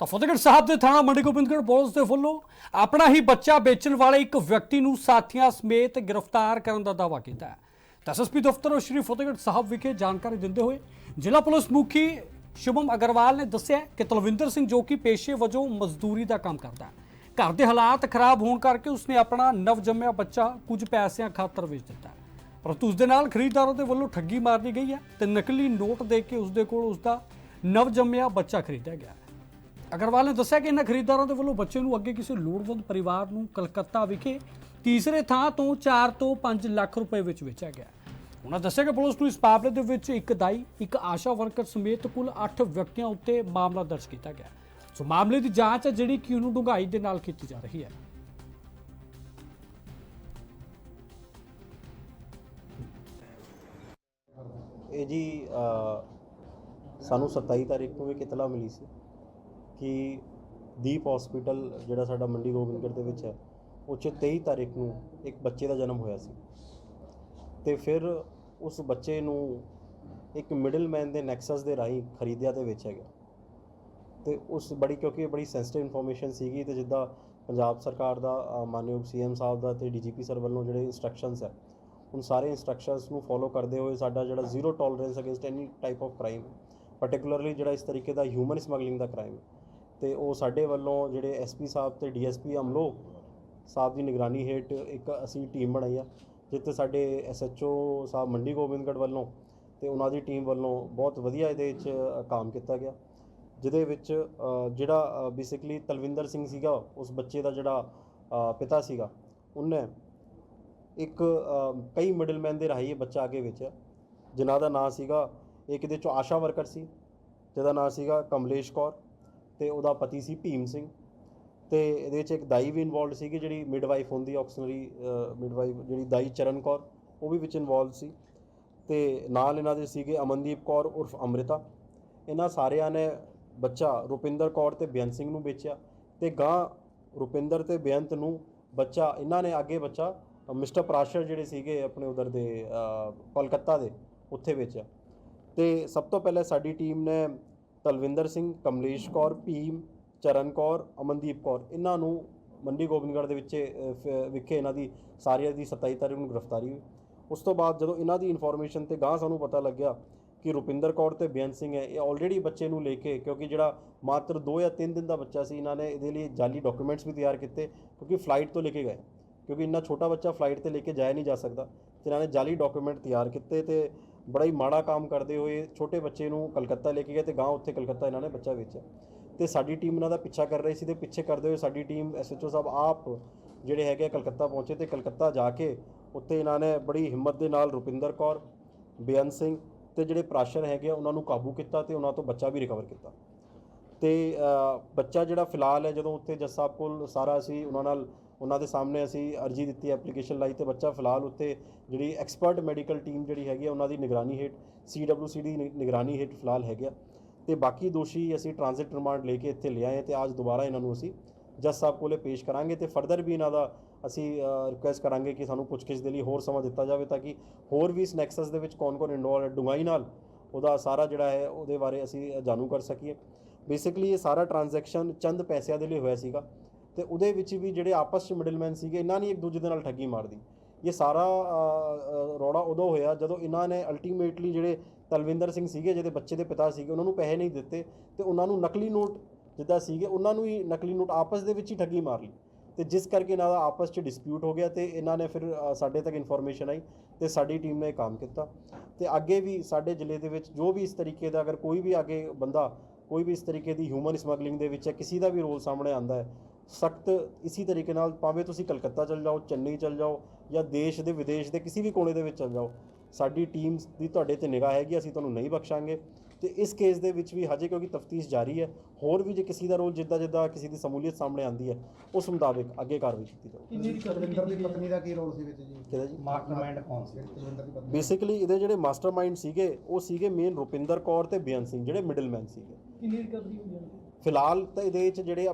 ਤਾਂ ਫਤਿਹਗੜ੍ਹ ਸਾਹਿਬ ਦੇ ਥਾਣਾ ਮੰਡੀ ਗੋਬਿੰਦਗੜ੍ਹ ਪੁਲਿਸ ਦੇ ਵੱਲੋਂ ਆਪਣਾ ਹੀ ਬੱਚਾ ਵੇਚਣ ਵਾਲੇ ਇੱਕ ਵਿਅਕਤੀ ਨੂੰ ਸਾਥੀਆਂ ਸਮੇਤ ਗ੍ਰਿਫਤਾਰ ਕਰਨ ਦਾ ਦਾਅਵਾ ਕੀਤਾ ਹੈ। ਐਸਐਸਪੀ ਦਫ਼ਤਰ ਸ਼੍ਰੀ ਫਤਿਹਗੜ੍ਹ ਸਾਹਿਬ ਵਿਖੇ ਜਾਣਕਾਰੀ ਦਿੰਦੇ ਹੋਏ ਜ਼ਿਲ੍ਹਾ ਪੁਲਿਸ ਮੁਖੀ ਸ਼ੁਭਮ ਅਗਰਵਾਲ ਨੇ ਦੱਸਿਆ ਕਿ ਤਲਵਿੰਦਰ ਸਿੰਘ ਜੋ ਕਿ ਪੇਸ਼ੇ ਵਜੋਂ ਮਜ਼ਦੂਰੀ ਦਾ ਕੰਮ ਕਰਦਾ ਹੈ। ਘਰ ਦੇ ਹਾਲਾਤ ਖਰਾਬ ਹੋਣ ਕਰਕੇ ਉਸਨੇ ਆਪਣਾ ਨਵਜੰਮਿਆ ਬੱਚਾ ਕੁਝ ਪੈਸਿਆਂ ਖਾਤਰ ਵੇਚ ਦਿੱਤਾ ਪਰੰਤੂ ਉਸ ਦੇ ਨਾਲ ਖਰੀਦਦਾਰਾਂ ਦੇ ਵੱਲੋਂ ਠੱਗੀ ਮਾਰਨੀ ਗਈ ਹੈ ਤੇ ਨਕਲੀ ਨੋਟ ਦੇ ਕੇ ਉਸ ਦੇ ਕੋਲ ਉਸ ਦਾ ਨਵਜੰਮਿਆ ਬੱਚਾ ਖਰੀਦਿਆ ਗਿਆ ਅਗਰਵਾਲ ਨੇ ਦੱਸਿਆ ਕਿ ਇਹਨਾਂ ਖਰੀਦਦਾਰਾਂ ਦੇ ਵੱਲੋਂ ਬੱਚੇ ਨੂੰ ਅੱਗੇ ਕਿਸੇ ਲੋੜਵੰਦ ਪਰਿਵਾਰ ਨੂੰ ਕਲਕੱਤਾ ਵਿਖੇ ਤੀਸਰੇ ਥਾਂ ਤੋਂ 4 ਤੋਂ 5 ਲੱਖ ਰੁਪਏ ਵਿੱਚ ਵੇਚਿਆ ਗਿਆ। ਉਹਨਾਂ ਦੱਸਿਆ ਕਿ ਪੁਲਿਸ ਨੂੰ ਇਸ ਮਾਮਲੇ ਦੇ ਵਿੱਚ ਇੱਕ ਦਾਈ, ਇੱਕ ਆਸ਼ਾ ਵਰਕਰ ਸਮੇਤ ਕੁੱਲ 8 ਵਿਅਕਤੀਆਂ ਉੱਤੇ ਮਾਮਲਾ ਦਰਜ ਕੀਤਾ ਗਿਆ। ਸੋ ਮਾਮਲੇ ਦੀ ਜਾਂਚ ਹੈ ਜਿਹੜੀ ਕਿ ਉਹਨੂੰ ਡੂੰਘਾਈ ਦੇ ਨਾਲ ਕੀਤੀ ਜਾ ਰਹੀ ਹੈ। ਇਹ ਜੀ ਸਾਨੂੰ 27 ਤਾਰੀਖ ਨੂੰ ਇੱਕ ਇਤਲਾ ਮਿਲੀ ਸੀ। ਕਿ ਦੀਪ ਹਸਪੀਟਲ ਜਿਹੜਾ ਸਾਡਾ ਮੰਡੀ ਗੋਬਿੰਦਗੜ੍ਹ ਦੇ ਵਿੱਚ ਹੈ ਉਹ 'ਚ 23 ਤਾਰੀਖ ਨੂੰ ਇੱਕ ਬੱਚੇ ਦਾ ਜਨਮ ਹੋਇਆ ਸੀ। ਤੇ ਫਿਰ ਉਸ ਬੱਚੇ ਨੂੰ ਇੱਕ ਮਿਡਲਮੈਨ ਦੇ ਨੈਕਸਸ ਦੇ ਰਾਹੀਂ ਖਰੀਦਿਆ ਤੇ ਵੇਚਿਆ ਗਿਆ। ਤੇ ਉਸ ਬੜੀ ਕਿਉਂਕਿ ਇਹ ਬੜੀ ਸੈਂਸਿਟਿਵ ਇਨਫੋਰਮੇਸ਼ਨ ਸੀਗੀ ਤੇ ਜਿੱਦਾਂ ਪੰਜਾਬ ਸਰਕਾਰ ਦਾ ਅ, ਮਾਨਯੋਗ ਸੀਐਮ ਸਾਹਿਬ ਦਾ ਤੇ ਡੀਜੀਪੀ ਸਰ ਵੱਲੋਂ ਜਿਹੜੇ ਇਨਸਟਰਕਸ਼ਨਸ ਹੈ ਉਨ ਸਾਰੇ ਇਨਸਟਰਕਸ਼ਨਸ ਨੂੰ ਫੋਲੋ ਕਰਦੇ ਹੋਏ ਸਾਡਾ ਜਿਹੜਾ zero tolerance against any type of crime particularly ਜਿਹੜਾ ਇਸ ਤਰੀਕੇ ਦਾ ਹਿਊਮਨ ਸਮਗਲਿੰਗ ਦਾ ਕ੍ਰਾਈਮ ਹੈ ਤੇ ਉਹ ਸਾਡੇ ਵੱਲੋਂ ਜਿਹੜੇ ਐਸਪੀ ਸਾਹਿਬ ਤੇ ਡੀਐਸਪੀ ਅਮਲੋ ਸਾਹਿਬ ਦੀ ਨਿਗਰਾਨੀ ਹੇਠ ਇੱਕ ਅਸੀਂ ਟੀਮ ਬਣਾਈ ਆ ਜਿੱਥੇ ਸਾਡੇ ਐਸਐਚਓ ਸਾਹਿਬ ਮੰਡੀ ਗੋਬਿੰਦਗੜ੍ਹ ਵੱਲੋਂ ਤੇ ਉਹਨਾਂ ਦੀ ਟੀਮ ਵੱਲੋਂ ਬਹੁਤ ਵਧੀਆ ਇਹਦੇ ਵਿੱਚ ਕੰਮ ਕੀਤਾ ਗਿਆ। ਜਿਹਦੇ ਵਿੱਚ ਜਿਹੜਾ ਬੇਸਿਕਲੀ ਤਲਵਿੰਦਰ ਸਿੰਘ ਸੀਗਾ ਉਸ ਬੱਚੇ ਦਾ ਜਿਹੜਾ ਪਿਤਾ ਸੀਗਾ ਉਹਨੇ ਇੱਕ ਅ, ਕਈ ਮਿਡਲਮੈਨ ਦੇ ਰਾਹੀਂ ਇਹ ਬੱਚਾ ਅੱਗੇ ਵੇਚਿਆ ਜਿਨ੍ਹਾਂ ਦਾ ਨਾਂ ਸੀਗਾ ਇੱਕ ਇਹਦੇ ਚੋਂ ਆਸ਼ਾ ਵਰਕਰ ਸੀ ਜਿਹਦਾ ਨਾਂ ਸੀਗਾ ਕਮਲੇਸ਼ ਕੌਰ। ਤੇ ਉਹਦਾ ਪਤੀ ਸੀ ਭੀਮ ਸਿੰਘ। ਤੇ ਇਹਦੇ ਵਿੱਚ ਇੱਕ ਦਾਈ ਵੀ ਇਨਵੋਲਡ ਸੀਗੀ ਜਿਹੜੀ ਮਿਡਵਾਈਫ ਹੁੰਦੀ ਆਕਸ਼ਨਰੀ ਮਿਡਵਾਈਫ ਜਿਹੜੀ ਦਾਈ ਚਰਨ ਕੌਰ ਉਹ ਵੀ ਵਿੱਚ ਇਨਵੋਲਡ ਸੀ। ਤੇ ਨਾਲ ਇਹਨਾਂ ਦੇ ਸੀਗੇ ਅਮਨਦੀਪ ਕੌਰ ਉਰਫ ਅੰਮ੍ਰਿਤਾ। ਇਹਨਾਂ ਸਾਰਿਆਂ ਨੇ ਬੱਚਾ ਰੁਪਿੰਦਰ ਕੌਰ ਤੇ ਬੇਅੰਤ ਸਿੰਘ ਨੂੰ ਵੇਚਿਆ। ਤੇ ਗਾਂ ਰੁਪਿੰਦਰ ਤੇ ਬੇਅੰਤ ਨੂੰ ਬੱਚਾ ਇਹਨਾਂ ਨੇ ਅੱਗੇ ਬੱਚਾ ਮਿਸਟਰ ਪ੍ਰਾਸ਼ਰ ਜਿਹੜੇ ਸੀਗੇ ਆਪਣੇ ਉਧਰ ਦੇ ਅ, ਕੋਲਕਾਤਾ ਦੇ ਉੱਥੇ ਵੇਚਿਆ। ਤੇ ਸਭ ਤੋਂ ਪਹਿਲੇ ਸਾਡੀ ਟੀਮ ਨੇ ਤਲਵਿੰਦਰ ਸਿੰਘ, ਕਮਲੇਸ਼ ਕੌਰ, ਭੀਮ, ਚਰਨ ਕੌਰ, ਅਮਨਦੀਪ ਕੌਰ। ਇਹਨਾਂ ਨੂੰ ਮੰਡੀ ਗੋਬਿੰਦਗੜ੍ਹ ਦੇ ਵਿੱਚ ਵਿਖੇ ਇਹਨਾਂ ਦੀ ਸਾਰਿਆਂ ਦੀ 27 ਤਾਰੀਖ ਨੂੰ ਗ੍ਰਿਫਤਾਰੀ ਹੋਈ। ਉਸ ਤੋਂ ਬਾਅਦ ਜਦੋਂ ਇਹਨਾਂ ਦੀ ਇਨਫੋਰਮੇਸ਼ਨ ਤੇ ਗਾਂ ਸਾਨੂੰ ਪਤਾ ਲੱਗਿਆ ਕਿ ਰੁਪਿੰਦਰ ਕੌਰ ਤੇ ਬੇਅੰਤ ਸਿੰਘ ਹੈ, ਇਹ ਆਲਰੇਡੀ ਬੱਚੇ ਨੂੰ ਲੈ ਕੇ, ਕਿਉਂਕਿ ਜਿਹੜਾ ਮਾਤਰ 2 ਜਾਂ 3 ਦਿਨ ਦਾ ਬੱਚਾ ਸੀ, ਇਹਨਾਂ ਨੇ ਇਹਦੇ ਲਈ ਜਾਲੀ ਡਾਕੂਮੈਂਟਸ ਵੀ ਤਿਆਰ ਕੀਤੇ, ਕਿਉਂਕਿ ਫਲਾਈਟ ਤੋਂ ਲੈ ਕੇ ਗਏ। ਕਿਉਂਕਿ ਇੰਨਾ ਛੋਟਾ ਬੱਚਾ ਫਲਾਈਟ ਤੇ ਲੈ ਕੇ ਜਾਇਆ ਨਹੀਂ ਜਾ ਸਕਦਾ, ਤੇ ਇਹਨਾਂ ਨੇ ਜਾਲੀ ਡਾਕੂਮੈਂਟ ਤਿਆਰ ਕੀਤੇ ਤੇ ਬੜਾ ਹੀ ਮਾੜਾ ਕੰਮ ਕਰਦੇ ਹੋਏ ਛੋਟੇ ਬੱਚੇ ਨੂੰ ਕਲਕੱਤਾ ਲੈ ਕੇ ਗਏ ਤੇ ਗਾਂ ਉੱਥੇ ਕਲਕੱਤਾ ਇਹਨਾਂ ਨੇ ਬੱਚਾ ਵੇਚਿਆ। ਤੇ ਸਾਡੀ ਟੀਮ ਇਹਨਾਂ ਦਾ ਪਿੱਛਾ ਕਰ ਰਹੀ ਸੀ ਤੇ ਪਿੱਛੇ ਕਰਦੇ ਹੋਏ ਸਾਡੀ ਟੀਮ ਐਸਐਚਓ ਸਾਹਿਬ ਆਪ ਜਿਹੜੇ ਹੈਗੇ ਆ ਕਲਕੱਤਾ ਪਹੁੰਚੇ ਤੇ ਕਲਕੱਤਾ ਜਾ ਕੇ ਉੱਥੇ ਇਹਨਾਂ ਨੇ ਬੜੀ ਹਿੰਮਤ ਦੇ ਨਾਲ ਰੁਪਿੰਦਰ ਕੌਰ, ਬੇਅੰਤ ਸਿੰਘ ਤੇ ਜਿਹੜੇ ਪ੍ਰਾਸ਼ਰ ਹੈਗੇ ਆ ਉਹਨਾਂ ਨੂੰ ਕਾਬੂ ਕੀਤਾ ਤੇ ਉਹਨਾਂ ਤੋਂ ਬੱਚਾ ਵੀ ਰਿਕਵਰ ਕੀਤਾ। ਤੇ ਬੱਚਾ ਜਿਹੜਾ ਫਿਲਹਾਲ ਹੈ, ਜਦੋਂ ਉੱਥੇ ਜੱਜ ਸਾਹਿਬ ਕੋਲ ਸਾਰਾ ਅਸੀਂ ਉਹਨਾਂ ਨਾਲ, ਉਹਨਾਂ ਦੇ ਸਾਹਮਣੇ ਅਸੀਂ ਅਰਜੀ ਦਿੱਤੀ, ਐਪਲੀਕੇਸ਼ਨ ਲਾਈ ਤੇ ਬੱਚਾ ਫਿਲਹਾਲ ਉੱਥੇ ਜਿਹੜੀ ਐਕਸਪਰਟ ਮੈਡੀਕਲ ਟੀਮ ਜਿਹੜੀ ਹੈਗੀ ਆ ਉਹਨਾਂ ਦੀ ਨਿਗਰਾਨੀ ਹੇਠ ਸੀਡਬਲਯੂਸੀ ਦੀ ਨਿ- ਨਿਗਰਾਨੀ ਹੇਠ ਫਿਲਹਾਲ ਹੈਗੇ ਆ। ਤੇ ਬਾਕੀ ਦੋਸ਼ੀ ਅਸੀਂ ਟ੍ਰਾਂਜ਼ਿਟ ਰਿਮਾਂਡ ਲੈ ਕੇ ਇੱਥੇ ਲਿਆਏ ਤੇ ਅੱਜ ਦੁਬਾਰਾ ਇਹਨਾਂ ਨੂੰ ਅਸੀਂ ਜੱਜ ਸਾਹਿਬ ਕੋਲੇ ਪੇਸ਼ ਕਰਾਂਗੇ ਤੇ ਫਰਦਰ ਵੀ ਇਹਨਾਂ ਦਾ ਅਸੀਂ ਰਿਕੁਐਸਟ ਕਰਾਂਗੇ ਕਿ ਸਾਨੂੰ ਪੁੱਛਗਿੱਛ ਦੇ ਲਈ ਹੋਰ ਸਮਾਂ ਦਿੱਤਾ ਜਾਵੇ ਤਾਂ ਕਿ ਹੋਰ ਵੀ ਇਸ ਨੈਕਸਸ ਦੇ ਵਿੱਚ ਕੌਣ-ਕੌਣ ਇਨਵੋਲਵ ਹੈ, ਡੂੰਘਾਈ ਨਾਲ ਉਹਦਾ ਸਾਰਾ ਜਿਹੜਾ ਹੈ, ਉਹਦੇ ਬਾਰੇ ਅਸੀਂ ਜਾਣੂ ਕਰ ਸਕੀਏ। ਬੇਸਿਕਲੀ ਇਹ ਸਾਰਾ ਟ੍ਰਾਂਜੈਕਸ਼ਨ ਚੰਦ ਪੈਸਿਆਂ ਦੇ ਲਈ ਹੋਇਆ ਸੀਗਾ ਤੇ ਉਹਦੇ ਵਿੱਚ ਵੀ ਜਿਹੜੇ ਆਪਸ ਚ ਮਿਡਲਮੈਨ ਸੀਗੇ, ਇਹਨਾਂ ਨੇ ਇੱਕ ਦੂਜੇ ਦੇ ਨਾਲ ਠੱਗੀ ਮਾਰਦੀ ਇਹ ਸਾਰਾ ਰੌੜਾ ਉਦੋਂ ਹੋਇਆ ਜਦੋਂ ਇਹਨਾਂ ਨੇ ਅਲਟੀਮੇਟਲੀ ਜਿਹੜੇ ਤਲਵਿੰਦਰ ਸਿੰਘ ਸੀਗੇ, ਜਿਹਦੇ ਬੱਚੇ ਦੇ ਪਿਤਾ ਸੀਗੇ, ਉਹਨਾਂ ਨੂੰ ਪੈਸੇ ਨਹੀਂ ਦਿੱਤੇ ਤੇ ਉਹਨਾਂ ਨੂੰ ਨਕਲੀ ਨੋਟ ਜਿੱਦਾਂ ਸੀਗੇ, ਉਹਨਾਂ ਨੂੰ ਹੀ ਨਕਲੀ ਨੋਟ ਆਪਸ ਦੇ ਵਿੱਚ ਹੀ ਠੱਗੀ ਮਾਰ ਲਈ। ਤੇ ਜਿਸ ਕਰਕੇ ਇਹਨਾਂ ਦਾ ਆਪਸ 'ਚ ਡਿਸਪਿਊਟ ਹੋ ਗਿਆ ਤੇ ਇਹਨਾਂ ਨੇ ਫਿਰ ਸਾਡੇ ਤੱਕ ਇਨਫੋਰਮੇਸ਼ਨ ਆਈ ਤੇ ਸਾਡੀ ਟੀਮ ਨੇ ਇਹ ਕੰਮ ਕੀਤਾ। ਤੇ ਅੱਗੇ ਵੀ ਸਾਡੇ ਜ਼ਿਲ੍ਹੇ ਦੇ ਵਿੱਚ ਜੋ ਵੀ ਇਸ ਤਰੀਕੇ ਦਾ ਅਗਰ ਕੋਈ ਵੀ ਅੱਗੇ ਬੰਦਾ ਕੋਈ ਵੀ ਇਸ ਤਰੀਕੇ ਦੀ ਹਿਊਮਨ ਸਮਗਲਿੰਗ ਦੇ ਵਿੱਚ ਹੈ ਕਿਸੇ ਦਾ ਵੀ ਰੋਲ ਸਾਹਮਣੇ ਆਂਦਾ ਹੈ ਸਖਤ ਇਸੀ ਤਰੀਕੇ ਨਾਲ ਭਾਵੇਂ ਤੁਸੀਂ ਕਲਕੱਤਾ ਚਲ ਜਾਓ ਚੰਨਈ ਚਲ ਜਾਓ ਜਾਂ ਦੇਸ਼ ਦੇ ਵਿਦੇਸ਼ ਦੇ ਕਿਸੇ ਵੀ ਕੋਨੇ ਦੇ ਵਿੱਚ ਚਲ ਜਾਓ ਸਾਡੀ ਟੀਮ ਦੀ ਤੁਹਾਡੇ ਤੇ ਨਿਗਾਹ ਹੈਗੀ ਅਸੀਂ ਤੁਹਾਨੂੰ ਨਹੀਂ ਬਖਸ਼ਾਂਗੇ। ਤੇ ਇਸ ਕੇਸ ਦੇ ਵਿੱਚ ਵੀ ਹਜੇ ਕਿਉਂਕਿ ਤਫਤੀਸ਼ ਜਾਰੀ ਹੈ ਹੋਰ ਵੀ ਜੇ ਕਿਸੇ ਦਾ ਰੋਲ ਜਿੱਦਾਂ ਜਿੱਦਾਂ ਕਿਸੇ ਦੀ ਸਮੂਲੀਅਤ ਸਾਹਮਣੇ ਆਂਦੀ ਹੈ ਉਸ ਮੁਤਾਬਿਕ ਅੱਗੇ ਕਾਰਵਾਈ ਕੀਤੀ ਜਾਊਗੀ। ਤਲਵਿੰਦਰ ਦੀ ਪਤਨੀ ਦਾ ਕੀ ਰੋਲ ਸੀ ਵਿੱਚ ਜੀ? ਕਿਹਦਾ ਜੀ? ਮਾਸਟਰਮਾਈਂਡ ਕੌਣ ਸੀ? ਤਲਵਿੰਦਰ ਦੀ ਪਤਨੀ। ਬੇਸਿਕਲੀ ਇਹਦੇ ਜਿਹੜੇ ਮਾਸਟਰਮਾਈਂਡ ਸੀਗੇ ਉਹ ਸੀਗੇ ਮੇਨ ਰੁਪਿੰਦਰ ਕੌਰ ਤੇ ਬੇਅੰਤ ਸਿੰਘ ਜਿਹੜੇ ਮਿਡਲਮੈਨ ਸੀਗੇ। ਕਿੰਨੀ ਰਿਕਵਰੀ ਹੋਈ ਹੈ? ਫਿਲਹਾਲ ਤਾਂ ਇਹਦੇ ਵਿੱਚ ਜਿਹੜੇ